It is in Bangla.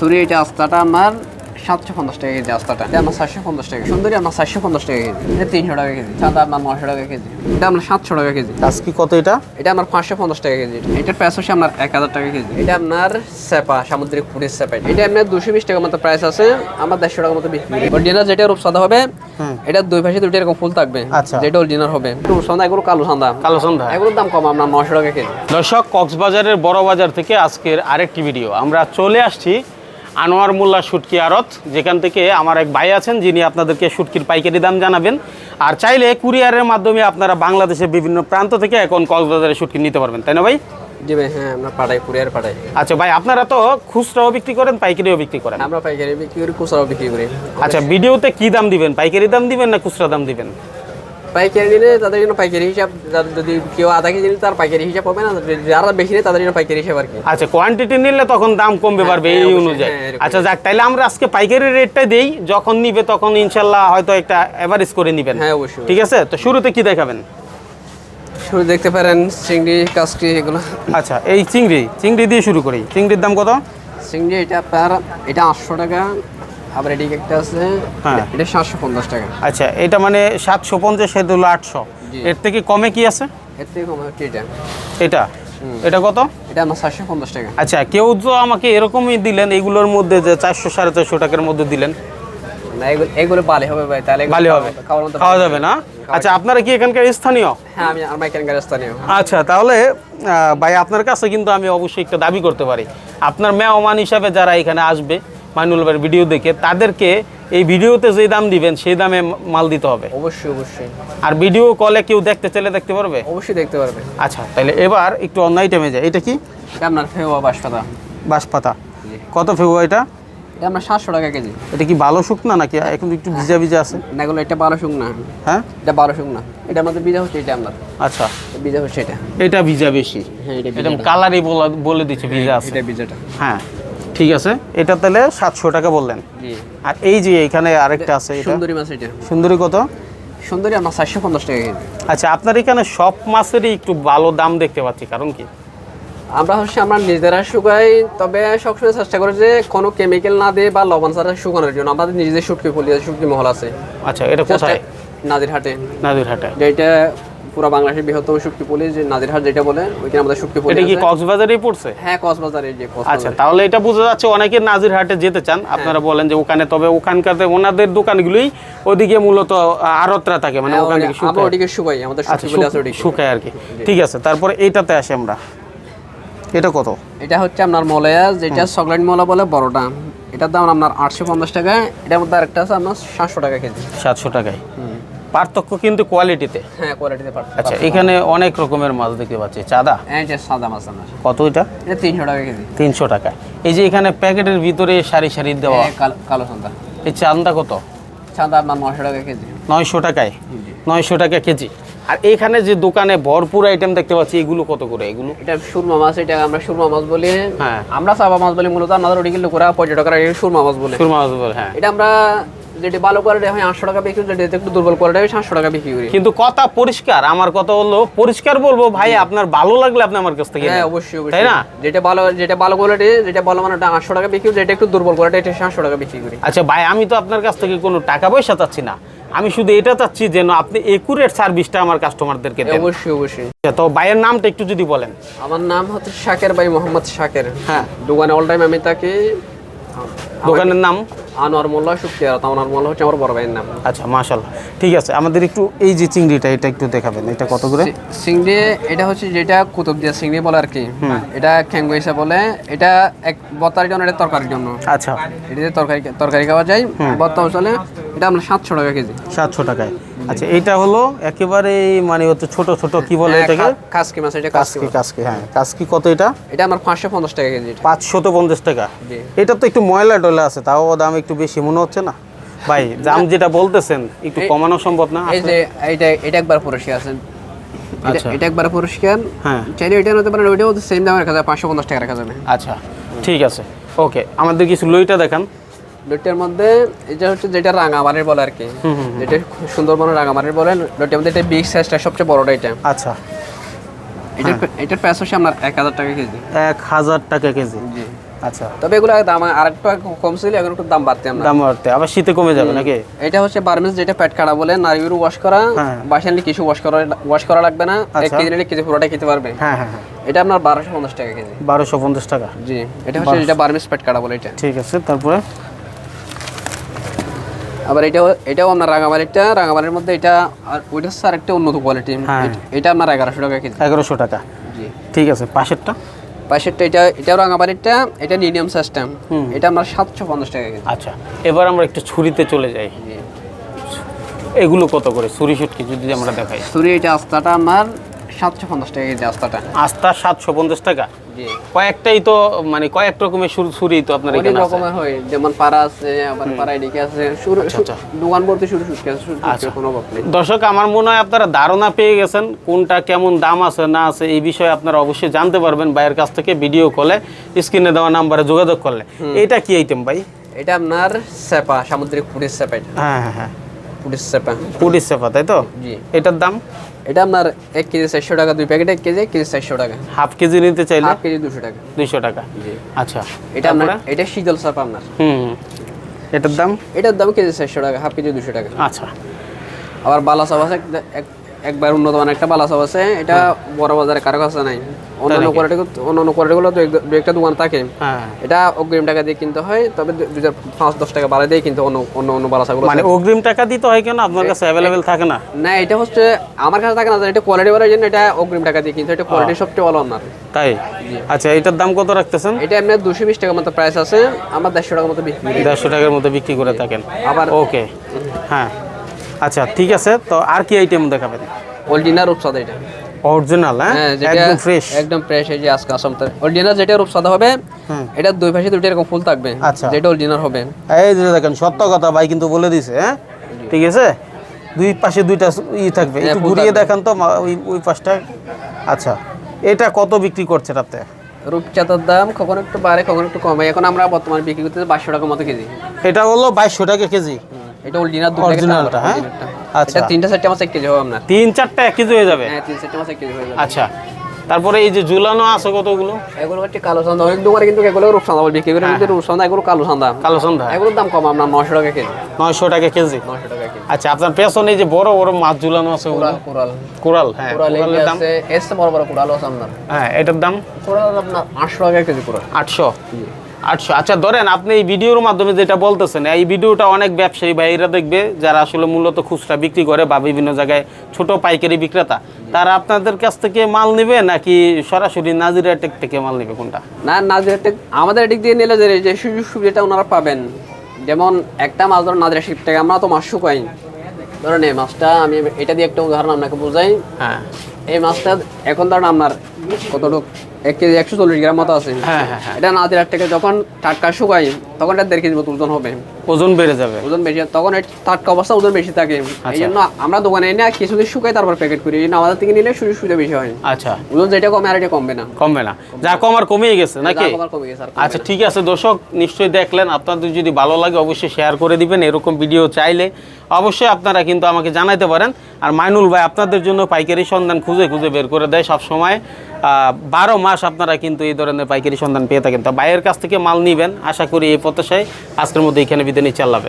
সুরি এটা আস্তাটা আমার সাতশো পঞ্চাশ টাকা কেজি আস্তাটা এটা আমার সাতশো পঞ্চাশ টাকা সুন্দরী আমার সাতশো পঞ্চাশ টাকা কেজি। এটা তিনশো টাকা কেজি। চাঁদা আপনার নশো টাকা কেজি। এটা আপনার সাতশো টাকা কেজি। আজকে কত এটা? এটা আমার পাঁচশো পঞ্চাশ টাকা কেজি। এটার প্রাইস হচ্ছে আপনার এক হাজার টাকা কেজি। এটা আপনার সেপা সামুদ্রিক পুরির সেপা। এটা আপনার দুশো বিশ টাকার মতো প্রাইস আছে। আমার দেড়শো টাকার মতো বিক্রি অরিজিনাল যেটা রূপসাদা হবে এটা দুই পাশে দুটো এরকম ফুল থাকবে। আচ্ছা। যেটা অরিজিনাল হবে। রূপসাদা এগুলো কালো সান্দা কালো সন্ধ্যা এগুলোর দাম কম আপনার নশো টাকা কেজি। দর্শক কক্সবাজারের বড় বাজার থেকে আজকের আরেকটি ভিডিও আমরা চলে আসছি আনোয়ার মোল্লা শুটকি আড়ত যেখান থেকে আমার এক ভাই আছেন যিনি আপনাদেরকে শুটকির পাইকারি দাম জানাবেন। আর চাইলে কুরিয়ারের মাধ্যমে আপনারা বাংলাদেশের বিভিন্ন প্রান্ত থেকে এখন কক্সবাজারে শুটকি নিতে পারবেন তাই না ভাই? জি ভাই হ্যাঁ আমরা পাঠাই কুরিয়ার পাঠাই। আচ্ছা ভাই আপনারা তো খুচরাও বিক্রি করেন পাইকারিও বিক্রি করেন? আমরা পাইকারি বিক্রি করি খুচরাও বিক্রি করি। আচ্ছা ভিডিওতে কি দাম দিবেন? পাইকারি দাম দিবেন না খুচরা দাম দিবেন? পাইকারি নিলে তাদের জন্য পাইকারি হিসাব যদি কেউ আধা কেজি নিলে তার পাইকারি হিসাব হবে না যারা বেশি নেয় তাদের জন্য পাইকারি হিসাব আর কি। আচ্ছা কোয়ান্টিটি নিলে তখন দাম কমবে পারবে হ্যাঁ, এই অনুযায়ী। হ্যাঁ, আচ্ছা যাক তাইলে আমরা আজকে পাইকারি রেটটা দেই যখন নিবে তখন ইনশাল্লাহ হয়তো একটা এভারেজ করে নিবেন। হ্যাঁ অবশ্যই ঠিক আছে? তো শুরুতে কি দেখাবেন? শুরু দেখতে পারেন চিংড়ি কাজটি এগুলো। আচ্ছা এই চিংড়ি চিংড়ি দিয়ে শুরু করি। চিংড়ির দাম কত? চিংড়ি এটা আপনার এটা আটশো টাকা আবার এদিকে একটা আছে হ্যাঁ। এটা সাতশো পঞ্চাশ টাকা। আচ্ছা এটা মানে সাতশো পঞ্চাশ এটা হলো আটশো। এর থেকে কমে কি আছে? এর থেকে কম এটা? এটা? এটা কত? এটা আমার সাতশো পঞ্চাশ টাকা। আচ্ছা কেউ তো আমাকে এরকমই দিলেন এগুলোর মধ্যে যে চারশো সাড়ে চারশো টাকার মধ্যে দিলেন। না এগুলো বালি হবে ভাই তাহলে ভালো হবে। খাওয়া যাবে না? আচ্ছা আপনারা কি এখানকার স্থানীয়? হ্যাঁ আমি আমার এখানকার স্থানীয়। আচ্ছা তাহলে ভাই আপনার কাছে কিন্তু আমি অবশ্যই একটা দাবি করতে পারি। আপনার মেহমান হিসাবে যারা এখানে আসবে মাইনুল ভাইয়ের ভিডিও দেখে তাদেরকে এই ভিডিওতে যে দাম দিবেন সেই দামে মাল দিতে হবে। অবশ্যই অবশ্যই। আর ভিডিও কলে কেউ দেখতে চাইলে দেখতে পারবে? অবশ্যই দেখতে পারবে। আচ্ছা তাহলে এবার একটু অন্য আইটেমে যায় এটা কি? আপনার ফেওয়া বাসপাতা বাঁশপাতা। কত ফেবুয়া এটা? এটা আপনার সাতশো টাকা কেজি। এটা কি ভালো শুকনা নাকি? এখন একটু ভিজা ভিজা আছে। না এগুলো এটা বারো শুকনা হ্যাঁ? এটা বারো শুকনা এটা আমাদের ভিজা হচ্ছে এটা আপনার আচ্ছা। ভিজা হচ্ছে এটা। এটা ভিজা বেশি। হ্যাঁ এটা কালারই বলে দিচ্ছে ভিজা আছে। এটা বীজাটা হ্যাঁ। ঠিক আছে? এটা তাহলে সাতশো টাকা বললেন। আর এই যে এখানে আরেকটা আছে সুন্দরী মাছ এটা। সুন্দরী কত? সুন্দরী আপনার চারশো পঞ্চাশ টাকা কেজি। আচ্ছা আপনার এখানে সব মাছেরই একটু ভালো দাম দেখতে পাচ্ছি কারণ কি? আমরা হচ্ছে আমরা নিজেরা শুকাই তবে সবসময় চেষ্টা করি যে কোনো কেমিক্যাল না দিয়ে বা লবণ ছাড়া শুকানোর জন্য। আমাদের নিজেদের শুটকি আছে শুটকি মহল আছে। আচ্ছা এটা কোথায়? নাজিরহাটে। নাদিরহাটে যেটা পুরো বাংলাদেশের বৃহত্তম শুটকি পুলি যে নাজিরহাট যেটা বলে ওইখানে আমাদের শুটকি পুলি এটা কি। কক্সবাজারেই পড়ছে? হ্যাঁ কক্সবাজারে যে আচ্ছা তাহলে এটা বোঝা যাচ্ছে অনেকে নাজিরহাটে যেতে চান। আপনারা বলেন যে ওখানে তবে ওখানকার ওনাদের দোকানগুলোই ওদিকে মূলত আড়তরা থাকে মানে ওখান থেকে শুকায়। ওদিকে শুকাই আমাদের আচ্ছা শুটকি পুলি আছে ওদিকে। শুকায় আর কি। ঠিক আছে তারপরে এইটাতে আসি আমরা। এটা কত? এটা হচ্ছে আপনার মলয়া যেটা চকলেট মলা বলে বড়টা। এটার দাম আপনার আটশো পঞ্চাশ টাকা এটার মধ্যে আরেকটা আছে আপনার সাতশো টাকা কেজি। সাতশো টাকায়। পার্থক্য কিন্তু কোয়ালিটিতে হ্যাঁ কোয়ালিটিতে পারবে আচ্ছা এখানে অনেক রকমের মাছ দেখতে পাচ্ছি। চাঁদা? এই যে সাদা মাছ আপনার কত এটা? এটা তিনশো টাকা কেজি। তিনশো টাকা। এই যে এখানে প্যাকেটের ভিতরে সারি সারি দেওয়া। এই কালো- সাদা। এই চান্দা কত? সাদা আপনার নশো টাকা কেজি। নয়শো টাকায়? নয়শো টাকা কেজি। আর এখানে যে দোকানে ভরপুর আইটেম দেখতে পাচ্ছি এগুলো কত করে? এগুলো? এটা সুরমা মাছ এটা আমরা সুরমা মাছ বলি। হ্যাঁ। আমরা চাপা মাছ বলি মূলত আমাদের ওদিকে লোকেরা পর্যটকরা সুরমা মাছ বলে। সুরমা মাছ বলে, হ্যাঁ। এটা আমরা যেটি ভালো কোয়ালিটি হয় আটশো টাকা বিক্রি করি যেটা একটু দুর্বল কোয়ালিটি হয় সাতশো টাকা বিক্রি করি। কিন্তু কথা পরিষ্কার আমার কথা হলো পরিষ্কার বলব ভাই আপনার ভালো লাগলে আপনি আমার কাছ থেকে হ্যাঁ অবশ্যই তাই না? যেটা ভালো যেটা ভালো কোয়ালিটি যেটা ভালো মানে ওটা আটশো টাকা বিক্রি করি যেটা একটু দুর্বল কোয়ালিটি এটা সাতশো টাকা বিক্রি করি। আচ্ছা ভাই আমি তো আপনার কাছ থেকে কোনো টাকা পয়সা চাচ্ছি না। আমি শুধু এটা চাচ্ছি যেন আপনি একুরেট সার্ভিসটা আমার কাস্টমারদেরকে দেন। অবশ্যই অবশ্যই। আচ্ছা, তো ভাইয়ের নামটা একটু যদি বলেন। আমার নাম হচ্ছে শাকের ভাই মোহাম্মদ শাকের। হ্যাঁ। দোকানে অল টাইম আমি তাকে দোকানের নাম? আনোয়ার মোল্লা শুক্রিয়া আনোয়ার মোল্লা হচ্ছে আমার বড় ভাইয়ের নাম। আচ্ছা মাশাল্লাহ ঠিক আছে আমাদের একটু এই যে চিংড়িটা এটা একটু দেখাবেন এটা কত করে? চিংড়ি এটা হচ্ছে যেটা কুতুব দিয়া চিংড়ি বলে আর কি। এটা খ্যাঙ্গো হিসাব বলে এটা এক বত্তার জন্য এটা তরকারির জন্য। আচ্ছা। এটা তরকারি তরকারি খাওয়া যায়। বত্তা চলে এটা আমরা সাতশো টাকা কেজি। সাতশো টাকায়। আচ্ছা এটা হলো একেবারে মানে হচ্ছে ছোট ছোট কি বলে হ্যাঁ, এটাকে? খাসকি মাছ এটা কাসকি কাসকি হ্যাঁ। কাসকি কত এটা? এটা আমার পাঁচশো পঞ্চাশ টাকা কেজি। এটা। পাঁচশত পঞ্চাশ টাকা। জি। এটা তো একটু ময়লা টয়লা আছে তাও দাম একটু বেশি মনে হচ্ছে না? ভাই দাম যেটা বলতেছেন একটু কমানো সম্ভব না? এই যে এটা এটা একবার পরিষ্কার আছে। এটা- আচ্ছা। এটা একবার পরিষ্কার হ্যাঁ। চাইলে এটা হতে পারে ওইটাও সেম দামে রাখা যায় পাঁচশো পঞ্চাশ টাকা রাখা যাবে আচ্ছা ঠিক আছে। ওকে আমাদের কিছু লইটা দেখান। লুটের মধ্যে এটা হচ্ছে যেটা রাঙামারির বলে আর কি। যেটা সুন্দরবনের রাঙামারির বলে। লুটের মধ্যে এটা বিগ সাইজটা সবচেয়ে বড়টা এটা আচ্ছা। এটার এটার প্রাইস হচ্ছে আপনার এক হাজার টাকা কেজি। এক হাজার টাকা কেজি। জি। আচ্ছা তবে এগুলো দাম আরেকটু কম ছিল এখন একটু দাম বাড়তে আমরা। দাম বাড়তে আবার শীতে কমে যাবে নাকি? এটা হচ্ছে বার্মিস যেটা প্যাট কাটা বলে নারীগুলো ওয়াশ করা হ্যাঁ। নিলে কিছু ওয়াশ করা ওয়াশ করা লাগবে না এক আচ্ছা। কেজি নিলে কেজি পুরোটা খেতে পারবে। হ্যাঁ হ্যাঁ হ্যাঁ। এটা আপনার বারোশো পঞ্চাশ টাকা কেজি। বারোশো পঞ্চাশ টাকা। জি এটা হচ্ছে এটা বার্মিস প্যাট কাটা বলে এটা। ঠিক আছে তারপরে? আবার এটাও এটাও আপনার রাঙামালিটা রাঙামালির মধ্যে এটা আর ওইটা হচ্ছে আরেকটা উন্নত কোয়ালিটি হ্যাঁ। এটা আপনার এগারোশো টাকা কেজি। এগারোশো টাকা। জি। ঠিক আছে পাশেরটা? পাশেরটা এটা এটাও রাঙামালিটা এটা মিডিয়াম সিস্টেম এটা আপনার সাতশো পঞ্চাশ টাকা কেজি। আচ্ছা এবার আমরা একটু ছুরিতে চলে যাই। এগুলো কত করে? ছুরি শুটকি যদি আমরা দেখাই। সুরি এটা আস্তাটা আপনার সাতশো পঞ্চাশ টাকা কেজি আস্তাটা। আস্তা সাতশো পঞ্চাশ টাকা? জি। কয়েকটাই তো মানে কয়েক রকমের ছুরি- ছুরি তো আপনার এখানে রকমের হয়। যেমন পাড়া আছে আবার পাড়া এদিকে আছে। শুরু আচ্ছা। দোকান বলতে শুরু শুটকি আছে কোনো নেই। দর্শক আমার মনে হয় আপনারা ধারণা পেয়ে গেছেন কোনটা কেমন দাম আছে না আছে এই বিষয়ে আপনারা অবশ্যই জানতে পারবেন ভাইয়ের কাছ থেকে ভিডিও কলে স্ক্রিনে দেওয়া নাম্বারে যোগাযোগ করলে। এটা কি আইটেম ভাই? এটা আপনার সেপা সামুদ্রিক পুলিশ সেপা হ্যাঁ হ্যাঁ হ্যাঁ। পুলিশ সেপা। পুলিশ সেফা তাই তো? জি। এটার দাম? এটা আপনার এক কেজি চারশো টাকা দুই প্যাকেট এক কেজি এক কেজি চারশো টাকা। হাফ কেজি নিতে চাইলে? হাফ কেজি দুশো টাকা। দুশো টাকা। জি। আচ্ছা এটা আপনার এটা শীতল সাপ আপনার। হুম। এটার দাম? এটার দাম কেজি চারশো টাকা হাফ কেজি দুশো টাকা। আচ্ছা। আবার বালা চাপ আছে এক- একবার উন্নত মানের একটা বালা চাপ আছে এটা বড় বাজারে কারও কাছে নাই। অন্যান্য কোয়ালিটি অন্যান্য কোয়ালিটিগুলো দু একটা দোকান থাকে। হ্যাঁ। এটা অগ্রিম টাকা দিয়ে কিনতে হয় তবে দু হাজার পাঁচ দশ টাকা বাড়া দিয়ে কিনতে হয় অন্য অন্য অন্য বালাসাগুলো মানে অগ্রিম টাকা দিতে হয় কেন? আপনার কাছে অ্যাভেলেবেল থাকে না? না এটা হচ্ছে আমার কাছে থাকে না এটা কোয়ালিটি বাড়ার জন্য এটা অগ্রিম টাকা দিয়ে কিনতে হয় এটা কোয়ালিটি সবচেয়ে ভালো আপনার। তাই? আচ্ছা এটার দাম কত রাখতেছেন? এটা আপনার দুশো বিশ টাকার মতো প্রাইস আছে আমার দেড়শো টাকার মতো বিক্রি দেড়শো টাকার মতো বিক্রি করে থাকেন। আবার ওকে হ্যাঁ। আচ্ছা ঠিক আছে তো আর কি আইটেম দেখাবেন? অরিজিনাল রূপসাদা এটা। অরিজিনাল হ্যাঁ? হ্যাঁ একদম ফ্রেশ একদম ফ্রেশ এই যে আজকে আসাম অরিজিনাল যেটা রূপসাদা হবে। এটা দুই পাশে দুইটা এরকম ফুল থাকবে আচ্ছা। যেটা অরিজিনাল হবে। এই যে দেখেন সত্য কথা ভাই কিন্তু বলে দিছে হ্যাঁ? ঠিক আছে? দুই পাশে দুইটা ই থাকবে। হ্যাঁ, একটু ঘুরিয়ে। দেখান তো ওই ওই পাশটা। আচ্ছা এটা কত বিক্রি করছে রাতে রূপচাঁদার দাম কখনো একটু বাড়ে কখনো একটু কমে। এখন আমরা বর্তমানে বিক্রি করতেছি বাইশশো টাকার মতো কেজি। এটা হলো বাইশশো টাকা কেজি। এটা অরিজিনাল দুটো Originalটা, হ্যাঁ? আচ্ছা। তিনটা চারটে মাছ এক কেজি হবে আপনার। তিন চারটা এক কেজি হয়ে যাবে? হ্যাঁ তিন চারটে মাছ এক কেজি হয়ে যাবে। আচ্ছা। তারপরে এই যে ঝুলানো আছে কতগুলো? এগুলো হচ্ছে কালো সান্দা অনেক দোকানে কিন্তু এগুলো রূপসান্দা বলে বিক্রি করে কিন্তু রূপসান্দা এগুলো কালো সান্দা কালো সন্ধ্যা। এগুলোর দাম কম আপনার নশো টাকা কেজি। নয়শো টাকা কেজি? নশো টাকা কেজি। আচ্ছা আপনার পেছনে এই যে বড় বড় মাছ ঝুলানো আছে কোরাল কোরাল কোরাল হ্যাঁ। কোরাল কোরালের দাম? এসে বড় বড় কোরাল আছে আপনার। হ্যাঁ এটার দাম? কোরাল আপনার আটশো টাকা কেজি কোরাল আটশো? আটশো আচ্ছা ধরেন আপনি এই ভিডিওর মাধ্যমে যেটা বলতেছেন এই ভিডিওটা অনেক ব্যবসায়ী ভাইরা দেখবে যারা আসলে মূলত খুচরা বিক্রি করে বা বিভিন্ন জায়গায় ছোট পাইকারি বিক্রেতা তারা আপনাদের কাছ থেকে মাল নেবে নাকি সরাসরি নাজিরা টেক থেকে মাল নেবে কোনটা? না নাজিরা টেক আমাদের দিক দিয়ে নিলে যে যে সুযোগ সুবিধাটা ওনারা পাবেন। যেমন একটা মাছ ধরুন নাজিরা শিপ থেকে আমরা তো মাছ শুকাই। ধরেন এই মাছটা আমি এটা দিয়ে একটা উদাহরণ আপনাকে বোঝাই। হ্যাঁ। এই মাছটা এখন ধরেন আপনার কতটুক? এক কেজি একশো চল্লিশ গ্রাম মতো আছে। হ্যাঁ হ্যাঁ হ্যাঁ। এটা থেকে যখন টাটকা শুকাই তখন এটা দেড় কেজি মতো ওজন হবে। ওজন বেড়ে যাবে। ওজন বেশি তখন টাটকা অবস্থা ওজন বেশি থাকে। আচ্ছা। এই জন্য আমরা দোকানে এনে কিছুদিন শুকাই তারপর প্যাকেট করি। এই আমাদের থেকে নিলে সুযোগ সুবিধা বেশি হয়। আচ্ছা। ওজন যেটা কমে আর এটা কমবে না। কমবে না। যা কমার কমিয়ে গেছে নাকি? কমে গেছে আচ্ছা ঠিক আছে দর্শক নিশ্চয়ই দেখলেন। আপনাদের যদি ভালো লাগে অবশ্যই শেয়ার করে দিবেন। এরকম ভিডিও চাইলে অবশ্যই আপনারা কিন্তু আমাকে জানাইতে পারেন। আর মাইনুল ভাই আপনাদের জন্য পাইকারি সন্ধান খুঁজে খুঁজে বের করে দেয় সব সময় বারো মাস আপনারা কিন্তু এই ধরনের পাইকারি সন্ধান পেয়ে থাকেন। তো ভাইয়ের কাছ থেকে মাল নিবেন, আশা করি এই প্রত্যাশায় আজকের মধ্যে এখানে বিদায় নিচ্ছে। আল্লাহ।